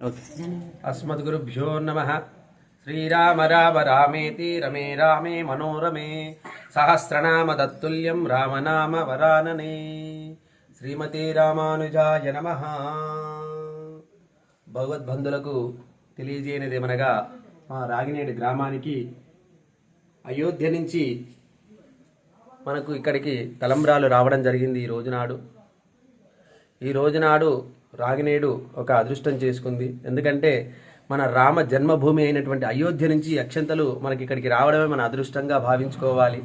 అస్మద్గురుభ్యో నమ. శ్రీరామ రామ రామేతి రమే రామే మనోరమే. సహస్రనామ దత్తుల్యం రామనామ వరాననే. శ్రీమతి రామానుజాయ నమ. భగవద్బంధులకు తెలియజేయనిదేమనగా మా రాగినేడు గ్రామానికి అయోధ్య నుంచి మనకు ఇక్కడికి తలంబ్రాలు రావడం జరిగింది ఈ రోజునాడు. ఈ రోజునాడు రాగినేడు ఒక అదృష్టం చేసుకుంది. ఎందుకంటే మన రామ జన్మభూమి అయినటువంటి అయోధ్య నుంచి అక్షంతలు మనకి ఇక్కడికి రావడమే మన అదృష్టంగా భావించుకోవాలి.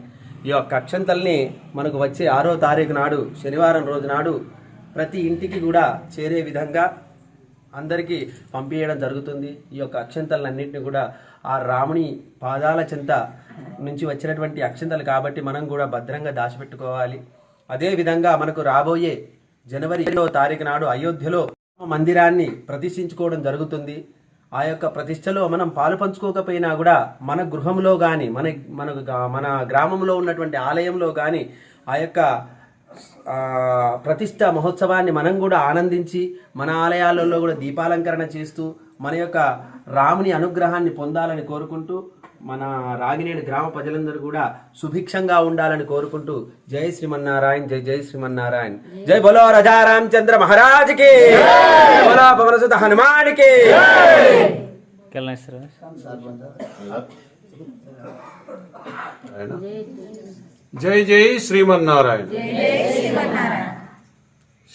ఈ యొక్క అక్షంతల్ని మనకు వచ్చే ఆరో తారీఖు నాడు శనివారం రోజు నాడు ప్రతి ఇంటికి కూడా చేరే విధంగా అందరికీ పంపించడం జరుగుతుంది. ఈ యొక్క అక్షంతలన్నింటినీ కూడా ఆ రాముని పాదాల చింత నుంచి వచ్చినటువంటి అక్షంతలు కాబట్టి మనం కూడా భద్రంగా దాచిపెట్టుకోవాలి. అదేవిధంగా మనకు రాబోయే జనవరి ఏడవ తారీఖు నాడు అయోధ్యలో మందిరాన్ని ప్రతిష్ఠించుకోవడం జరుగుతుంది. ఆ యొక్క ప్రతిష్టలో మనం పాలు పంచుకోకపోయినా కూడా మన గృహంలో కానీ మన మన మన గ్రామంలో ఉన్నటువంటి ఆలయంలో కానీ ఆ యొక్క ప్రతిష్ట మహోత్సవాన్ని మనం కూడా ఆనందించి మన ఆలయాలలో కూడా దీపాలంకరణ చేస్తూ మన యొక్క రాముని అనుగ్రహాన్ని పొందాలని కోరుకుంటూ మన రాగినేడు గ్రామ ప్రజలందరూ కూడా సుభిక్షంగా ఉండాలని కోరుకుంటూ జై శ్రీమన్నారాయణ జై జై శ్రీమన్నారాయణ. జై బలో రజా రామచంద్ర మహారాజ్కి. జై! బలో పవనసుత హనుమానికి. జై జై శ్రీమన్నారాయణ.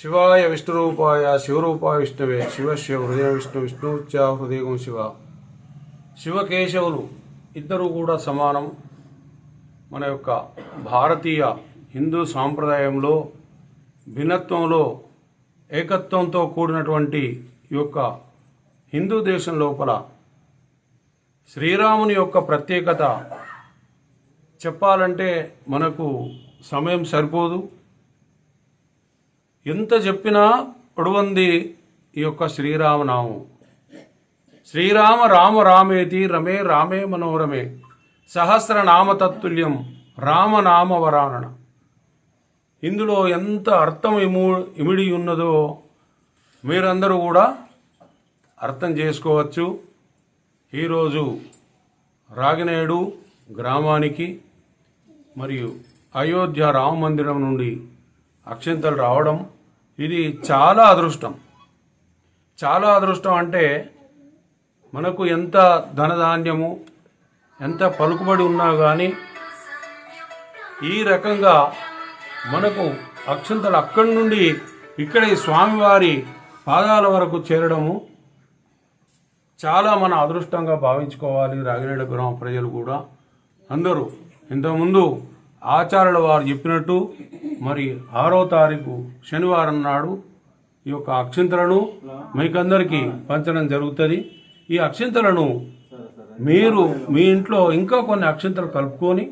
శివాయ విష్ణురూపాయ శివరూపాయ విష్ణువే. శివశివ హృదయ విష్ణు విష్ణుచ హృదయం శివ. శివకేశవులు. ఇద్దరు కూడా సమానం. మన యొక్క భారతీయ హిందూ సాంప్రదాయంలో భిన్నత్వంలో ఏకత్వంతో కూడినటువంటి ఈ యొక్క హిందూ దేశం లోపల శ్రీరాముని యొక్క ప్రత్యేకత చెప్పాలంటే మనకు సమయం సరిపోదు. ఎంత చెప్పినా పొడవంది ఈ యొక్క శ్రీరామనామం. శ్రీరామ రామ రామేతి రమే రామే మనోరమే సహస్రనామ తత్తుల్యం రామనామ వరానన. ఇందులో ఎంత అర్థం ఇము ఇమిడి ఉన్నదో మీరందరూ కూడా అర్థం చేసుకోవచ్చు. ఈరోజు రాగినేడు గ్రామానికి మరియు అయోధ్య రామ మందిరం నుండి అక్షంతలు రావడం ఇది చాలా అదృష్టం. చాలా అదృష్టం అంటే మనకు ఎంత ధనధాన్యము ఎంత పలుకుబడి ఉన్నా కానీ ఈ రకంగా మనకు అక్షంతలు అక్కడి నుండి ఇక్కడి స్వామివారి పాదాల వరకు చేరడము చాలా మన అదృష్టంగా భావించుకోవాలి. రాగినేడు గ్రామ ప్రజలు కూడా. అందరూ ఇంతకుముందు ఆచార్యుల వారు చెప్పినట్టు మరి ఆరో తారీఖు శనివారం నాడు ఈ యొక్క అక్షింతలను మీకందరికీ పంచడం జరుగుతుంది. ఈ అక్షింతలను మీరు మీ ఇంట్లో ఇంకా కొన్ని అక్షింతలు కలుపుకొని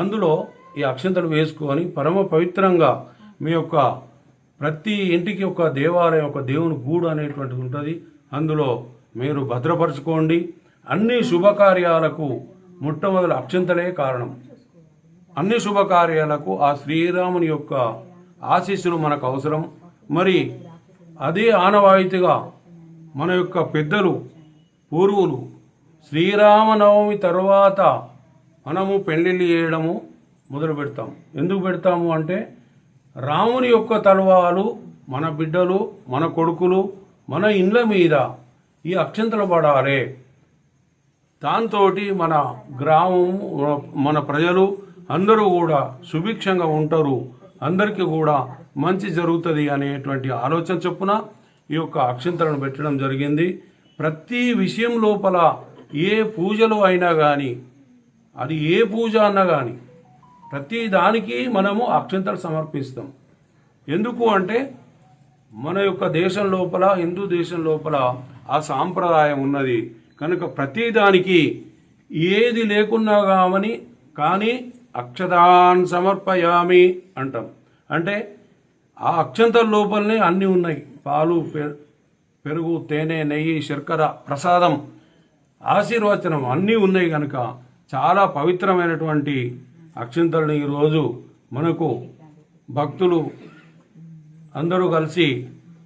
అందులో ఈ అక్షంతలు వేసుకొని పరమ పవిత్రంగా మీ యొక్క ప్రతి ఇంటికి ఒక దేవాలయం ఒక దేవుని గూడు అనేటువంటిది ఉంటుంది. అందులో మీరు భద్రపరచుకోండి. అన్ని శుభకార్యాలకు మొట్టమొదటి అక్షంతలే కారణం. అన్ని శుభకార్యాలకు ఆ శ్రీరాముని యొక్క ఆశీస్సులు మనకు అవసరం. మరి అదే ఆనవాయితీగా మన యొక్క పెద్దలు పూర్వులు శ్రీరామనవమి తర్వాత మనము పెళ్ళిళ్ళు చేయడము మొదలు పెడతాం. ఎందుకు పెడతాము అంటే రాముని యొక్క తలవాలు మన బిడ్డలు మన కొడుకులు మన ఇండ్ల మీద ఈ అక్షంతలు పడాలి. దాంతో మన గ్రామం మన ప్రజలు అందరూ కూడా సుభిక్షంగా ఉంటారు. అందరికీ కూడా మంచి జరుగుతుంది అనేటువంటి ఆలోచన చొప్పున ఈ యొక్క అక్షంతలను పెట్టడం జరిగింది. ప్రతి విషయం లోపల ఏ పూజలు అయినా కానీ అది ఏ పూజ అన్నా కానీ ప్రతి దానికి మనము అక్షంతలు సమర్పిస్తాం. ఎందుకు అంటే మన యొక్క దేశం లోపల హిందూ దేశం లోపల ఆ సాంప్రదాయం ఉన్నది. కనుక ప్రతి దానికి ఏది లేకున్నా కావని కానీ అక్షదాన్ సమర్పయామి అంటాం. అంటే ఆ అక్షంతల లోపలనే అన్నీ ఉన్నాయి. పాలు పెరుగు తేనె నెయ్యి శర్కర ప్రసాదం ఆశీర్వచనం అన్నీ ఉన్నాయి కనుక చాలా పవిత్రమైనటువంటి అక్షింతలను ఈరోజు మనకు భక్తులు అందరూ కలిసి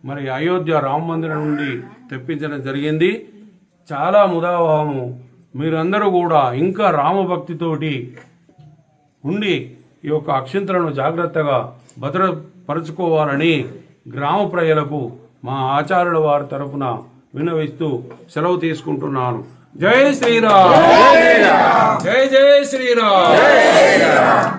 మరి అయోధ్య రామ మందిరం నుండి తెప్పించడం జరిగింది. చాలా ముదాభావము మీరందరూ కూడా ఇంకా రామభక్తితోటి ఉండి ఈ యొక్క అక్షింతలను జాగ్రత్తగా భద్రపరచుకోవాలని గ్రామ ప్రజలకు మా ఆచార్యుల వారి తరపున వినవిస్తూ సెలవు తీసుకుంటున్నాను. జై శ్రీరామ్. జై జై శ్రీరామ్.